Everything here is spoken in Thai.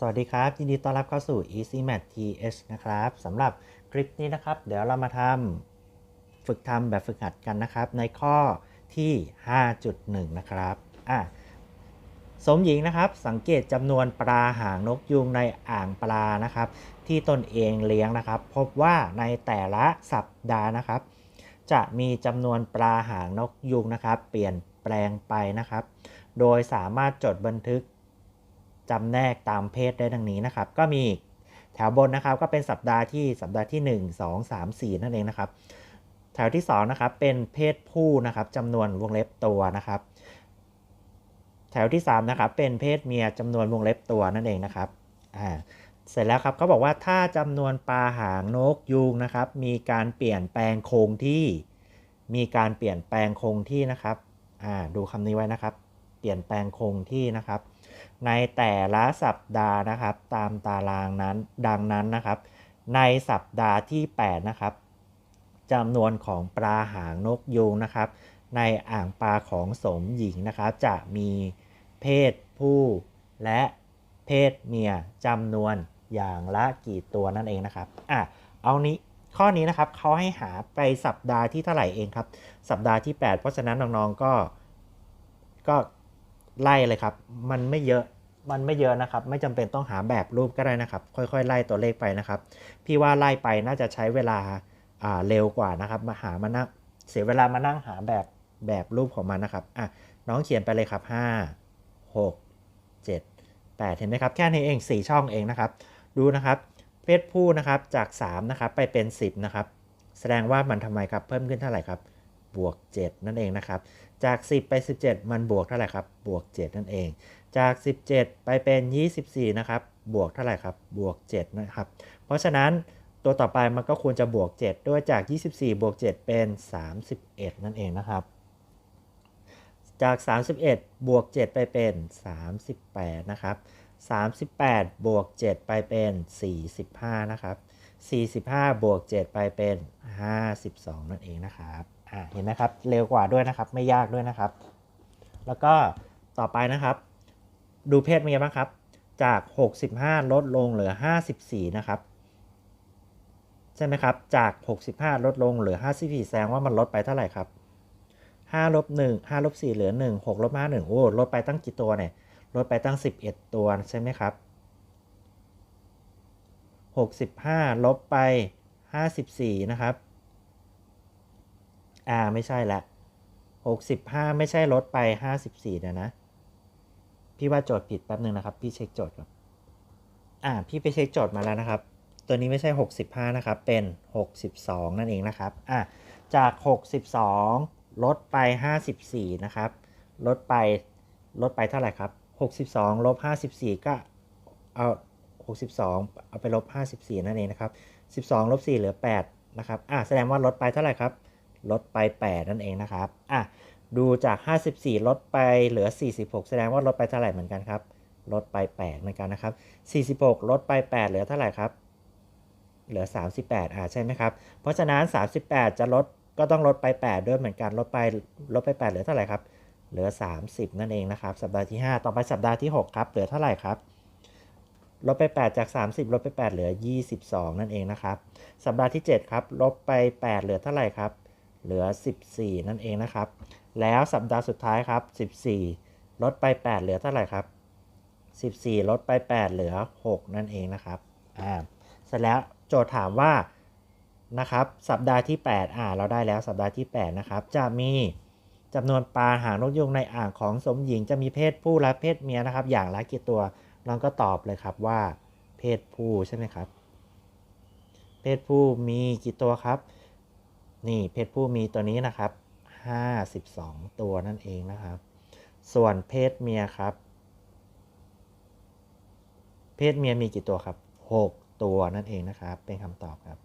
สวัสดีครับ ยินดีต้อนรับเข้าสู่ Easy Math TH นะครับสำหรับคลิปนี้นะครับ เดี๋ยวเรามาทำฝึกทำแบบฝึกหัดกันนะครับ ในข้อที่ 5.1 นะครับอะสมหญิงนะครับ สังเกตจำนวนปลาหางนกยูงในอ่างปลานะครับ ที่ตนเองเลี้ยงนะครับ พบว่าในแต่ละสัปดาห์นะครับ จะมีจำนวนปลาหางนกยูงนะครับ เปลี่ยนแปลงไปนะครับ โดยสามารถจดบันทึก จำแนกตามเพศได้ดังนี้นะครับ ก็มีแถวบนนะครับก็เป็นสัปดาห์ที่สัปดาห์ที่ 1 2 3 4 นั่นเองนะครับ แถวที่2นะครับเป็นเพศผู้นะครับจำนวนวงเล็บตัวนะครับ แถวที่3นะครับเป็นเพศเมียจำนวนวงเล็บตัวนั่นเองนะครับอ่าเสร็จแล้วครับเขาบอกว่าถ้าจำนวนปลาหางนกยูงนะครับ มีการเปลี่ยนแปลงคงที่ มีการเปลี่ยนแปลงคงที่นะครับอ่าดูคำนี้ไว้นะครับ เปลี่ยนแปลงคงที่นะครับ ในแต่ละสัปดาห์นะครับ ตามตารางนั้นดังนั้นนะครับ ในสัปดาห์ที่ 8 นะครับจำนวนของปลาหางนกยูงนะครับ ในอ่างปลาของสมหญิงนะครับ จะมีเพศผู้และเพศเมียจำนวนอย่างละกี่ตัวนั่นเองนะครับอะเอานี้ข้อนี้นะครับเขาให้หาไปสัปดาห์ที่เท่าไหร่เองครับ สัปดาห์ที่ 8 เพราะฉะนั้นน้องๆก็ก็ ไล่เลยครับ มันไม่เยอะมันไม่เยอะนะครับ ไม่จำเป็นต้องหาแบบรูปก็ได้นะครับ ค่อยๆ ไล่ตัวเลขไปนะครับ พี่ว่าไล่ไปน่าจะใช้เวลาอ่าเร็วกว่านะครับ มาหามานั่งเสียเวลามานั่งหาแบบแบบรูปของมันนะครับอะน้องเขียนไปเลยครับ 5 6 7 8 เห็นไหมครับ แค่นี้เอง 4 ช่องเองนะครับ ดูนะครับเพศผู้นะครับจาก 3 นะครับ ไปเป็น 10 นะครับ แสดงว่ามันทำไมครับ เพิ่มขึ้นเท่าไหร่ครับ บวก 7 นั่นเองนะครับ จาก 10 ไป 17 มันบวกเท่าไหร่ครับ บวก 7 นั่นเอง จาก 17 ไปเป็น 24 นะครับ บวกเท่าไหร่ครับ บวก 7 นะครับ เพราะฉะนั้นตัวต่อไปมันก็ควรจะบวก 7 ด้วยจาก 24 บวก 7 เป็น 31 นั่นเองนะครับ จาก 31 บวก 7 ไปเป็น 38 นะครับ 38 บวก 7 ไปเป็น 45 นะครับ 45 บวก 7 ไปเป็น 52 นั่นเองนะครับ เห็นไหมครับ เร็วกว่าด้วยนะครับ ไม่ยากด้วยนะครับ แล้วก็ต่อไปนะครับ ดูเพศเมียบ้างครับ จาก 65 ลดลงเหลือ 54 นะครับ ใช่ไหมครับ จาก 65 ลดลงเหลือ 54 แสดงว่ามันลดไปเท่าไหร่ครับ5ลบ1 5ลบ4เหลือ 1 6ลบ5 1โอ้ลดไปตั้งกี่ตัวเนี่ย ลดไปตั้ง 11 ตัวใช่ไหมครับ 65 ลบไป 54 นะครับ อ่าไม่ใช่ละ65ไม่ใช่ลดไป54นะนะ พี่ว่าโจทย์ผิดแป๊บหนึ่งนะครับ พี่เช็คโจทย์ก่อน อ่า พี่ไปเช็คโจทย์มาแล้วนะครับ ตัวนี้ไม่ใช่65นะครับ เป็น62นั่นเองนะครับ อะจาก62ลดไป54นะครับ ลดไปลดไปเท่าไหร่ครับ62ลบ54ก็เอา62เอาไปลบ54นั่นเองนะครับ12ลบ4เหลือ8นะครับ อะแสดงว่าลดไปเท่าไหร่ครับ ลดไป 8 นั่นเองนะครับอะดูจาก 54 ลดไปเหลือ 46 แสดงว่าลดไปเท่าไหร่เหมือนกันครับ ลดไป 8 เหมือนกันนะครับ 46 ลดไป 8 เหลือเท่าไหร่ครับ เหลือ 38อ่าใช่ไหมครับ เพราะฉะนั้น 38 จะลดก็ต้องลดไป 8 ด้วยเหมือนกัน ลดไปลดไป 8 เหลือเท่าไหร่ครับ เหลือ 30 นั่นเองนะครับ สัปดาห์ที่ 5 ต่อไปสัปดาห์ที่ 6 ครับ เหลือเท่าไหร่ครับลบไป 8 จาก 30 ลบไป 8 เหลือ 22 นั่นเองนะครับ สัปดาห์ที่ 7 ครับ ลบไป 8 เหลือเท่าไหร่ครับ เหลือ 14 นั่นเองนะครับ แล้วสัปดาห์สุดท้ายครับ 14 ลดไป 8 เหลือเท่าไหร่ครับ 14 ลดไป 8 เหลือ 6 นั่นเองนะครับอ่าเสร็จแล้วโจทย์ถามว่านะครับสัปดาห์ที่ 8 อ่าเราได้แล้วสัปดาห์ที่ 8 นะครับ จะมีจำนวนปลาหางนกยูงในอ่างของสมหญิงจะมีเพศผู้และเพศเมียนะครับ อย่างละกี่ตัวเราก็ตอบเลยครับว่าเพศผู้ใช่ไหมครับ เพศผู้มีกี่ตัวครับ นี่เพศผู้มีตัวนี้นะครับ 52 ตัวนั่นเองนะครับ ส่วนเพศเมียครับ เพศเมียมีกี่ตัวครับ 6 ตัวนั่นเองนะครับ เป็นคำตอบครับ